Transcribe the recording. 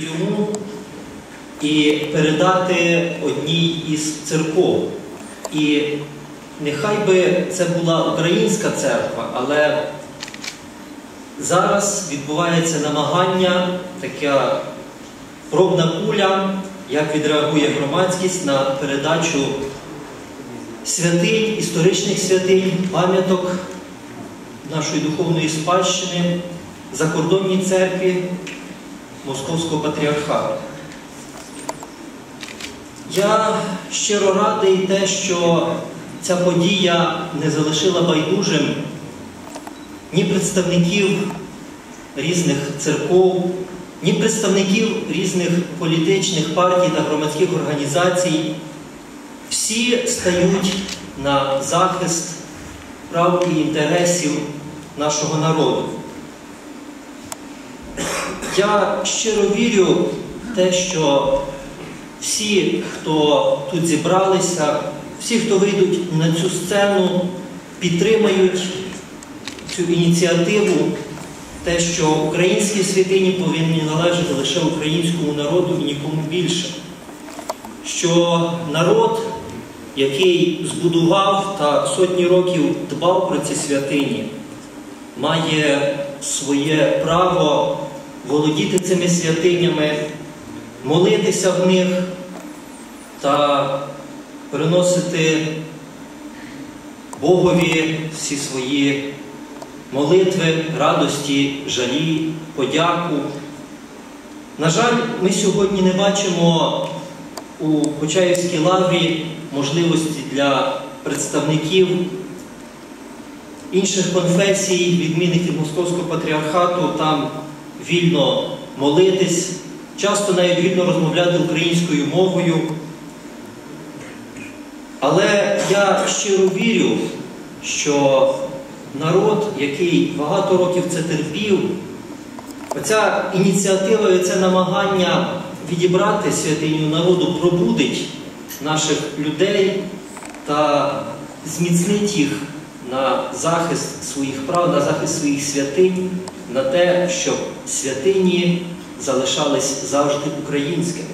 йому і передати одній із церков. І нехай би це була українська церква, але зараз відбувається намагання, така пробна куля, як відреагує громадськість на передачу святинь, історичних святинь, пам'яток нашої духовної спадщини закордонній церкві Московського патріархату. Я щиро радий те, що ця подія не залишила байдужим ні представників різних церков, ні представників різних політичних партій та громадських організацій. Всі стають на захист прав і інтересів нашого народу. Я щиро вірю в те, що всі, хто тут зібралися, всі, хто вийдуть на цю сцену, підтримають цю ініціативу, те, що українські святині повинні належати лише українському народу і нікому більше. Що народ, який збудував та сотні років дбав про ці святині, має своє право володіти цими святинями, молитися в них та приносити Богові всі свої молитви, радості, жалі, подяку. На жаль, ми сьогодні не бачимо у Почаївській лаврі можливості для представників інших конфесій, відмінних від Московського патріархату, там вільно молитись, часто навіть вільно розмовляти українською мовою. Але я щиро вірю, що народ, який багато років це терпів, оця ініціатива і це намагання відібрати святиню народу пробудить наших людей та зміцнить їх на захист своїх прав, на захист своїх святинь, на те, щоб святині залишались завжди українськими.